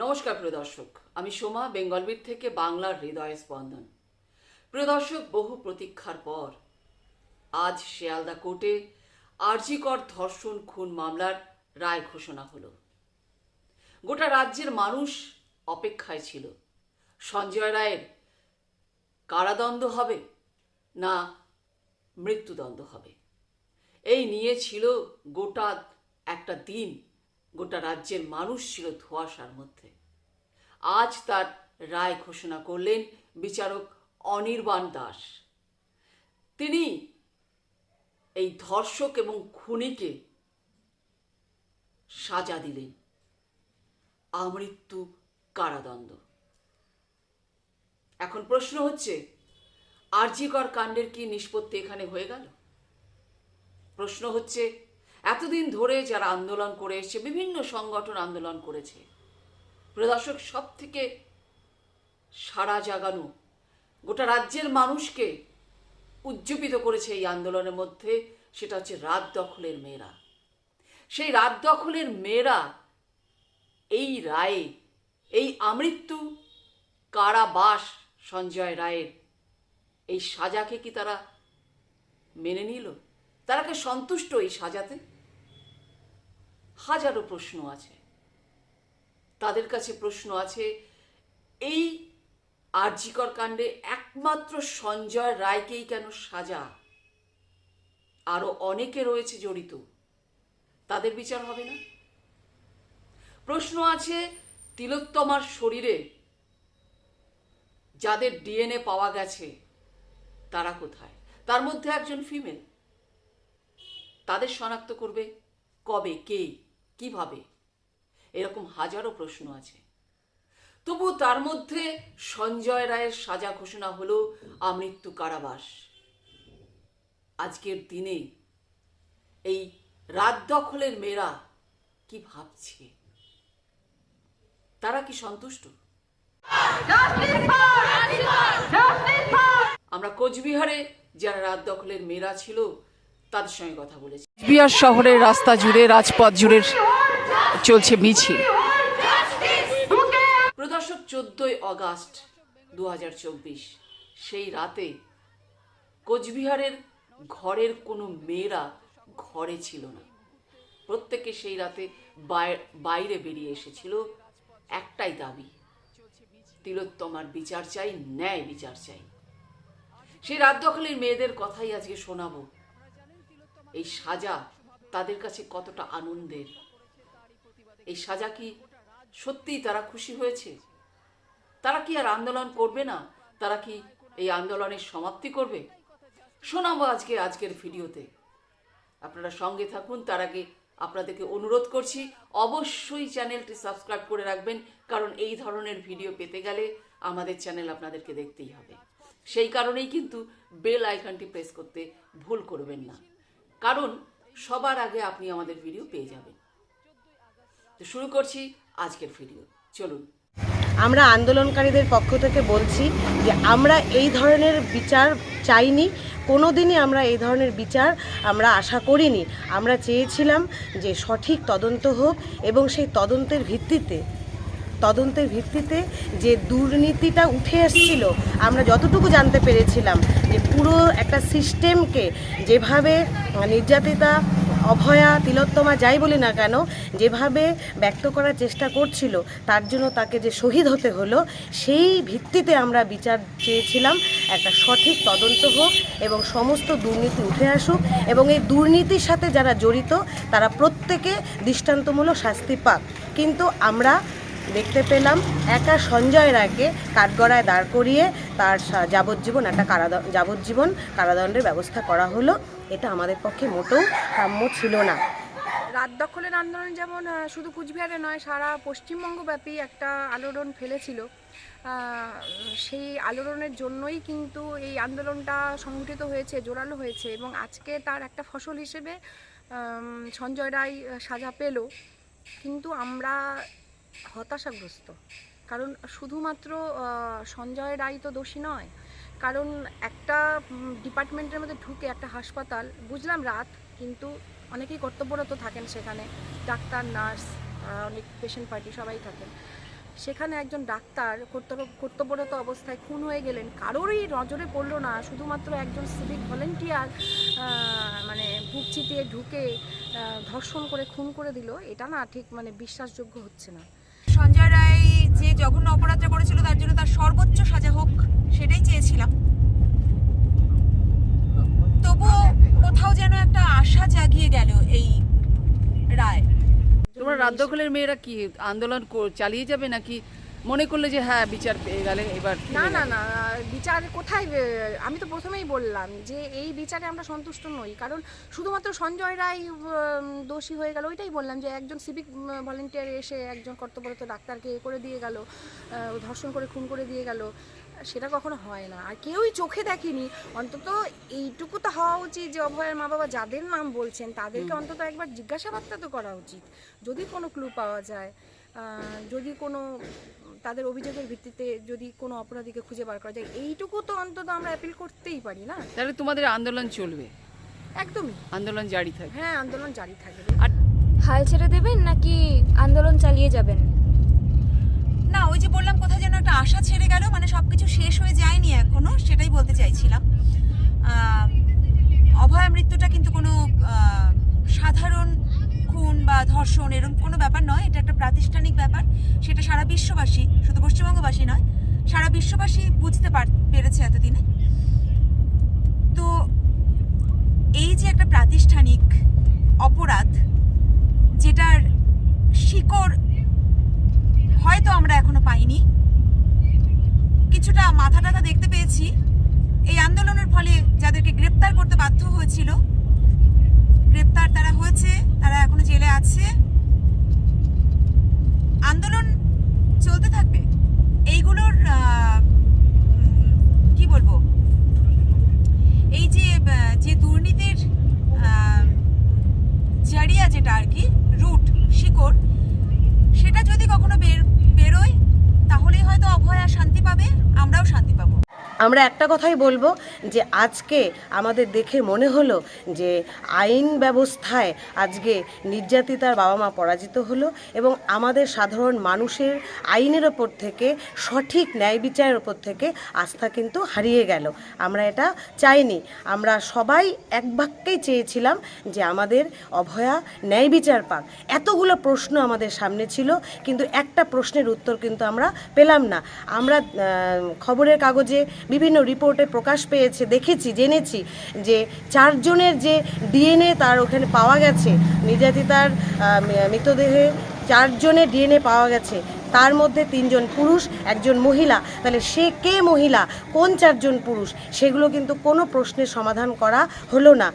নমস্কার, প্রিয় দর্শক। আমি সোমা বেঙ্গলবিদ থেকে বাংলার হৃদয় স্পন্দন। প্রিয় দর্শক, বহু প্রতীক্ষার পর আজ শিয়ালদা কোর্টে আরজিকর ধর্ষণ খুন মামলার রায় ঘোষণা হলো। গোটা রাজ্যের মানুষ অপেক্ষায় ছিল, সঞ্জয় রায়ের কারাদণ্ড হবে না মৃত্যুদণ্ড হবে? এই নিয়ে ছিল গোটা একটা দিন গোটা রাজ্যের মানুষ ছিল ধোঁয়াশার মধ্যে। আজ তার রায় ঘোষণা করলেন বিচারক অনির্বাণ দাস। তিনি এই ধর্ষক এবং খুনিকে সাজা দিলেন। আমৃত্যু কারাদণ্ড। এখন প্রশ্ন হচ্ছে, আরজিকর কাণ্ডের কি নিষ্পত্তি এখানে হয়ে গেল? প্রশ্ন হচ্ছে এতদিন ধরে যারা আন্দোলন করে এসছে বিভিন্ন সংগঠন আন্দোলন করেছে প্রদর্শক সব থেকে সারা জাগানো গোটা রাজ্যের মানুষকে উজ্জীবিত করেছে এই আন্দোলনের মধ্যে সেটা হচ্ছে রাত দখলের মেয়েরা। সেই রাত দখলের মেয়েরা এই রায়ে, এই আমৃত্যু কারাবাস সঞ্জয় রায়ের এই সাজাকে কি তারা মেনে নিল? তারা কি সন্তুষ্ট এই সাজাতে? হাজারো প্রশ্ন আছে। তাদের কাছে প্রশ্ন আছে, এই আরজিকর কাণ্ডে একমাত্র সঞ্জয় রায়কেই কেন সাজা? আরও অনেকে রয়েছে জড়িত। তাদের বিচার হবে না? প্রশ্ন আছে, তিলোত্তমার শরীরে যাদের ডিএনএ পাওয়া গেছে, তারা কোথায়? তার মধ্যে একজন ফিমেল। তাদের শনাক্ত করবে? কবে? কে? কীভাবে? এরকম হাজারো প্রশ্ন আছে। তবু তার মধ্যে সঞ্জয় রায়ের সাজা ঘোষণা হলো আমৃত্যু কারাবাস। আজকের দিনে এই রাত দখলের মেয়েরা কি ভাবছে? তারা কি সন্তুষ্ট? আমরা কোচবিহারে যারা রাত দখলের মেয়েরা ছিল তাদের সঙ্গে কথা বলেছি। কোচবিহার শহরের রাস্তা জুড়ে রাজপথ জুড়ে চলছে মিছিল। প্রদর্শক চোদ্দই অগাস্ট দু হাজার চব্বিশ সেই রাতে কোচবিহারের ঘরের কোনো মেয়েরা ঘরে ছিল না। প্রত্যেকে সেই রাতে বাই- বাইরে বেরিয়ে এসেছিল। একটাই দাবি তিলোত্তমার বিচার চাই ন্যায় বিচার চাই। সেই রাত দখলের মেয়েদের কথাই আজকে শোনাবো। এই সাজা তাদের কাছে কতটা আনন্দের। এই সাজা কি সত্যিই তারা খুশি হয়েছে? তারা কি আর আন্দোলন করবে না? তারা কি এই আন্দোলনের সমাপ্তি করবে? শোনাবো আজকে আজকের ভিডিওতে। আপনারা সঙ্গে থাকুন, তার আগে আপনাদেরকে অনুরোধ করছি, অবশ্যই চ্যানেলটি সাবস্ক্রাইব করে রাখবেন, কারণ এই ধরনের ভিডিও পেতে গেলে আমাদের চ্যানেল আপনাদেরকে দেখতেই হবে। সেই কারণেই কিন্তু বেল আইকনটি প্রেস করতে ভুল করবেন না। কারণ সবার আগে আপনি আমাদের ভিডিও পেয়ে যাবেন। তো শুরু করছি আজকের ভিডিও চলুন। আমরা আন্দোলনকারীদের পক্ষ থেকে বলছি যে আমরা এই ধরনের বিচার চাইনি কোনো দিনই আমরা এই ধরনের বিচার আমরা আশা করিনি। আমরা চেয়েছিলাম যে সঠিক তদন্ত হোক এবং সেই তদন্তের ভিত্তিতে তদন্তের ভিত্তিতে যে দুর্নীতিটা উঠে এসেছিল, আমরা যতটুকু জানতে পেরেছিলাম যে পুরো একটা সিস্টেমকে যেভাবে নির্যাতিতা, অভয়া, তিলোত্তমা যাই বলি না কেন, যেভাবে ব্যক্ত করার চেষ্টা করছিল, তার জন্য তাকে যে শহীদ হতে হলো, সেই ভিত্তিতে আমরা বিচার চেয়েছিলাম একটা সঠিক তদন্ত হোক এবং সমস্ত দুর্নীতি উঠে আসুক এবং এই দুর্নীতির সাথে যারা জড়িত, তারা প্রত্যেকে দৃষ্টান্তমূলক শাস্তি পাক। কিন্তু আমরা দেখতে পেলাম একা সঞ্জয় রায়কে কাঠগড়ায় দাঁড় করিয়ে তার যাবজ্জীবন, একটা কারাদ যাবজ্জীবন কারাদণ্ডের ব্যবস্থা করা হলো। এটা আমাদের পক্ষে মোটেও কাম্য ছিল না। রাত দখলের আন্দোলন যেমন শুধু কুচবিহারে নয়, সারা পশ্চিমবঙ্গব্যাপী একটা আলোড়ন ফেলেছিল। সেই আলোড়নের জন্যই কিন্তু এই আন্দোলনটা সংগঠিত হয়েছে, জোরালো হয়েছে এবং আজকে তার একটা ফসল হিসেবে সঞ্জয় রায় সাজা পেল। কিন্তু আমরা হতাশাগ্রস্ত। কারণ শুধুমাত্র সঞ্জয় রায় তো দোষী নয়। কারণ একটা ডিপার্টমেন্টের মধ্যে ঢুকে একটা হাসপাতাল, বুঝলাম রাত, কিন্তু অনেকেই কর্তব্যরত থাকেন সেখানে। ডাক্তার, নার্স অনেক পেশেন্ট পার্টি সবাই থাকেন। সেখানে একজন ডাক্তার কর্তব্য- কর্তব্যরত অবস্থায় খুন হয়ে গেলেন। কারোরই নজরে পড়ল না, শুধুমাত্র একজন সিভিক ভলেন্টিয়ার মানে বুক চিতিয়ে ঢুকে ধর্ষণ করে, খুন করে দিল। এটা না ঠিক মানে বিশ্বাসযোগ্য হচ্ছে না। সঞ্জয় রায় যে জঘন্য অপরাধটা করেছিল, তার জন্য তার সর্বোচ্চ সাজা হোক সেটাই চেয়েছিলাম। তবুও কোথাও যেন একটা আশা জাগিয়ে গেল এই রায়। তোমরা রাজ্যখলের মেয়েরা কি আন্দোলন চালিয়ে যাবে নাকি মনে করলে যে হ্যাঁ বিচার পেয়ে গেলে এবার না না না বিচার কোথায় আমি তো প্রথমেই বললাম যে এই বিচারে আমরা সন্তুষ্ট নই। কারণ শুধুমাত্র সঞ্জয় রায় দোষী হয়ে গেল ওইটাই বললাম যে একজন সিভিক ভলেন্টিয়ার এসে একজন কর্তব্যরত ডাক্তারকে এ করে দিয়ে গেল ধর্ষণ করে খুন করে দিয়ে গেল সেটা কখনো হয় না। আর কেউই চোখে দেখেনি। অন্তত এইটুকু তো হওয়া উচিত যে অভয়ের মা বাবা যাদের নাম বলছেন তাদেরকে অন্তত একবার জিজ্ঞাসাবাদটা তো করা উচিত। যদি কোনো ক্লু পাওয়া যায় যদি কোনো তাদের অভিযোগের ভিত্তিতে যদি কোনো অপরাধীকে খুঁজে বার করা যায় এইটুকু তো অন্তত আমরা অ্যাপিল করতেই পারি না? তাহলে তোমাদের আন্দোলন চলবে? একদমই। আন্দোলন জারি থাকবে? হ্যাঁ আন্দোলন জারি থাকবে। আর হাল ছেড়ে দেবেন নাকি আন্দোলন চালিয়ে যাবেন? না ওই যে বললাম কোথায় যেন একটা আশা ছেড়ে গেল মানে সবকিছু শেষ হয়ে যায়নি এখনও সেটাই বলতে চাইছিলাম। আহ, অভয়া মৃত্যুটা কিন্তু কোনো সাধারণ খুন বা ধর্ষণ এরকম কোনো ব্যাপার নয়, এটা একটা প্রাতিষ্ঠানিক ব্যাপার। সেটা সারা বিশ্ববাসী, শুধু পশ্চিমবঙ্গবাসী নয়, সারা বিশ্ববাসী বুঝতে পার, পেরেছে এতদিনে। তো এই যে একটা প্রাতিষ্ঠানিক অপরাধ, যেটার শিকড় হয়তো আমরা এখনও পাইনি, কিছুটা মাথা টাথা দেখতে পেয়েছি। এই আন্দোলনের ফলে যাদেরকে গ্রেপ্তার করতে বাধ্য হয়েছিল গ্রেপ্তার তারা হয়েছে তারা এখনও জেলে আছে। আন্দোলন চলতে থাকবে। এইগুলোর কি বলব? এই যে যে দুর্নীতির জারিয়া যেটা আর কি, রুট, শিকড়, সেটা যদি কখনো বের, বেরোয়, তাহলেই হয়তো অভয় আর শান্তি পাবে, আমরাও শান্তি পাবো। আমরা একটা কথাই বলব যে আজকে আমাদের দেখে মনে হলো যে আইন ব্যবস্থায় আজকে নির্যাতিতার বাবা মা পরাজিত হলো এবং আমাদের সাধারণ মানুষের আইনের ওপর থেকে, সঠিক ন্যায় বিচারের ওপর থেকে আস্থা কিন্তু হারিয়ে গেল। আমরা এটা চাইনি। আমরা সবাই এক বাক্যেই চেয়েছিলাম যে আমাদের অভয়া ন্যায় বিচার পাক। এতগুলো প্রশ্ন আমাদের সামনে ছিল, কিন্তু একটা প্রশ্নের উত্তর কিন্তু আমরা পেলাম না। আমরা খবরের কাগজে বিভিন্ন রিপোর্টে প্রকাশ পেয়েছে, দেখেছি, জেনেছি যে চারজনের যে ডিএনএ তার ওখানে পাওয়া গেছে নির্যাতিতার মৃতদেহে চারজনের ডিএনএ পাওয়া গেছে, তার মধ্যে তিনজন পুরুষ, একজন মহিলা। তাহলে সে কে মহিলা? কোন চারজন পুরুষ? সেগুলো কিন্তু কোনো প্রশ্নের সমাধান করা হলো না।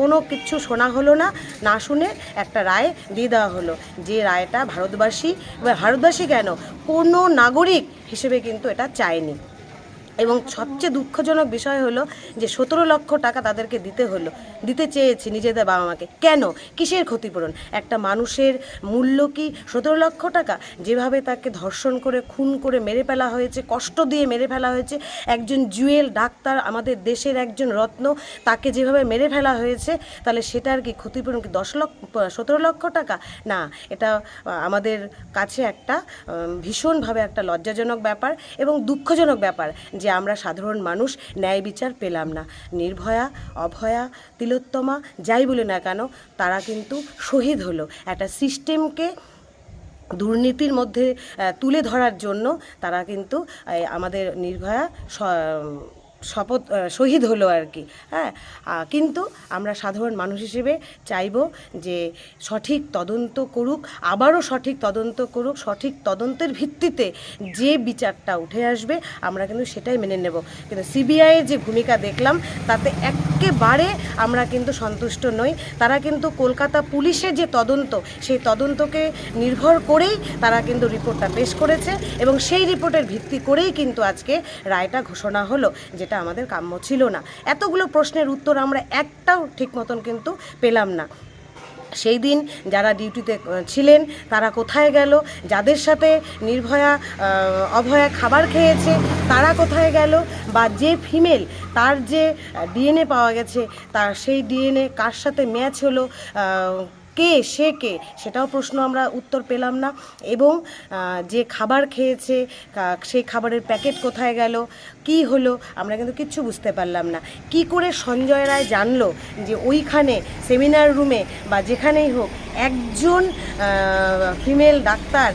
কোনো কিছু শোনা হলো না না শুনে একটা রায় দিয়ে দেওয়া হলো যে রায়টা ভারতবাসী ভারতবাসী কেন? কোনো নাগরিক হিসেবে কিন্তু এটা চায়নি। এবং সবচেয়ে দুঃখজনক বিষয় হলো যে সতেরো লক্ষ টাকা তাদেরকে দিতে হলো, দিতে চেয়েছি নিজেদের বাবা মাকে। কেন? কিসের ক্ষতিপূরণ? একটা মানুষের মূল্য কি সতেরো লক্ষ টাকা? যেভাবে তাকে ধর্ষণ করে, খুন করে মেরে ফেলা হয়েছে, কষ্ট দিয়ে মেরে ফেলা হয়েছে, একজন জুয়েল ডাক্তার, আমাদের দেশের একজন রত্ন, তাকে যেভাবে মেরে ফেলা হয়েছে, তাহলে সেটার কি ক্ষতিপূরণ কি? দশ লক্ষ, সতেরো লক্ষ টাকা? না, এটা আমাদের কাছে একটা ভীষণভাবে একটা লজ্জাজনক ব্যাপার এবং দুঃখজনক ব্যাপার যে আমরা সাধারণ মানুষ, ন্যায় বিচার পেলাম না। নির্ভয়া, অভয়া, তিলোত্তমা, যাই বলে না কেন, তারা কিন্তু শহীদ হলো। একটা সিস্টেমকে দুর্নীতির মধ্যে তুলে ধরার জন্য তারা কিন্তু আমাদের নির্ভয়া শপথ শহীদ হলো আর কি হ্যাঁ? কিন্তু আমরা সাধারণ মানুষ হিসেবে চাইব যে সঠিক তদন্ত করুক, আবারও সঠিক তদন্ত করুক, সঠিক তদন্তের ভিত্তিতে যে বিচারটা উঠে আসবে, আমরা কিন্তু সেটাই মেনে নেব। কিন্তু সিবিআইয়ের যে ভূমিকা দেখলাম, তাতে একেবারে আমরা কিন্তু সন্তুষ্ট নই। তারা কিন্তু কলকাতা পুলিশের যে তদন্ত, সেই তদন্তকে নির্ভর করেই তারা কিন্তু রিপোর্টটা পেশ করেছে এবং সেই রিপোর্টের ভিত্তি করেই কিন্তু আজকে রায়টা ঘোষণা হলো যেটা আমাদের কাম্য ছিল না। এতগুলো প্রশ্নের উত্তর আমরা একটাও ঠিক মতন কিন্তু পেলাম না। সেই দিন যারা ডিউটিতে ছিলেন, তারা কোথায় গেল? যাদের সাথে নির্ভয়া অভয়া খাবার খেয়েছে, তারা কোথায় গেল? বা যে ফিমেল, তার যে ডিএনএ পাওয়া গেছে, তার সেই ডিএনএ কার সাথে ম্যাচ হলো? কে, সে কে? সেটাও প্রশ্ন আমরা উত্তর পেলাম না। এবং যে খাবার খেয়েছে সেই খাবারের প্যাকেট কোথায় গেল? কি হলো আমরা কিন্তু কিচ্ছু বুঝতে পারলাম না। কি করে সঞ্জয় রায় জানলো যে ওইখানে সেমিনার রুমে বা যেখানেই হোক একজন ফিমেল ডাক্তার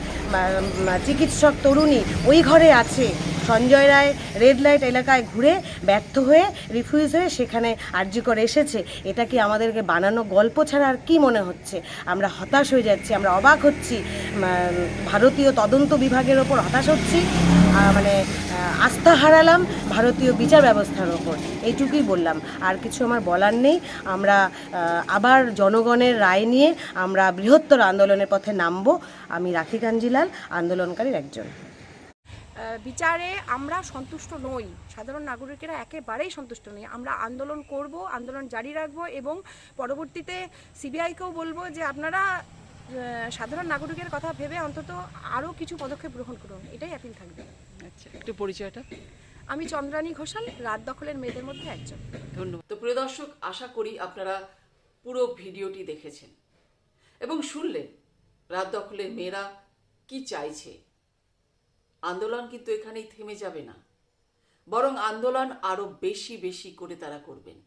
চিকিৎসক তরুণী ওই ঘরে আছে। সঞ্জয় রায় রেড লাইট এলাকায় ঘুরে ব্যর্থ হয়ে রিফিউজ হয়ে সেখানে আর্জি করে এসেছে। এটা কি আমাদেরকে বানানো গল্প ছাড়া আর কী মনে হচ্ছে? আমরা হতাশ হয়ে যাচ্ছি, আমরা অবাক হচ্ছি। ভারতীয় তদন্ত বিভাগের ওপর হতাশ হচ্ছি। মানে আস্থা হারালাম ভারতীয় বিচার ব্যবস্থার ওপর। এইটুকুই বললাম। আর কিছু আমার বলার নেই। আমরা আবার জনগণের রায় নিয়ে আমরা বৃহত্তর আন্দোলনের পথে নামবো। আমি রাখি কাঞ্জিলাল, আন্দোলনকারীর একজন। বিচারে আমরা সন্তুষ্ট নই। সাধারণ নাগরিকেরা একেবারেই সন্তুষ্ট নই। আমরা আন্দোলন করব, আন্দোলন জারি রাখব এবং পরবর্তীতে সিবিআইকেও বলব যে আপনারা সাধারণ নাগরিকের কথা ভেবে অন্তত আরও কিছু পদক্ষেপ গ্রহণ করুন। এটাই অ্যাপিল থাকবে। আচ্ছা একটু পরিচয়টা। আমি চন্দ্রানী ঘোষাল, রাত দখলের মেয়েদের মধ্যে একজন। ধন্যবাদ। তো প্রিয় দর্শক, আশা করি আপনারা পুরো ভিডিওটি দেখেছেন এবং শুনলেন রাত দখলের মেয়েরা কি চাইছে। আন্দোলন কিন্তু এখানেই থেমে যাবে না, বরং আন্দোলন আরও বেশি বেশি করে তারা করবেন।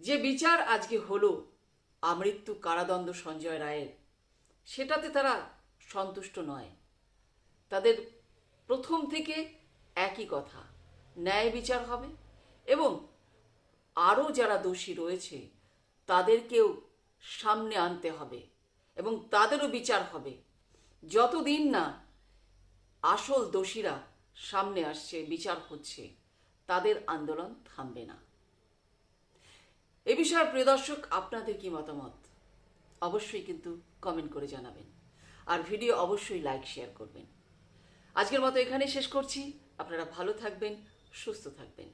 যে বিচার আজকে হলো আমৃত্যু কারাদণ্ড সঞ্জয় রায়ের, সেটাতে তারা সন্তুষ্ট নয়। তাদের প্রথম থেকে একই কথা। ন্যায় বিচার হবে এবং আরও যারা দোষী রয়েছে, তাদেরকেও সামনে আনতে হবে এবং তাদেরও বিচার হবে। যতদিন না আসল দোষীরা সামনে আসছে, বিচার হচ্ছে, তাদের আন্দোলন থামবে না। এ বিষয়ে প্রিয় দর্শক, আপনাদের কি মতামত? অবশ্যই কিন্তু কমেন্ট করে জানাবেন। আর ভিডিও অবশ্যই লাইক, শেয়ার করবেন। আজকের মতো এখানে শেষ করছি। আপনারা ভালো থাকবেন সুস্থ থাকবেন।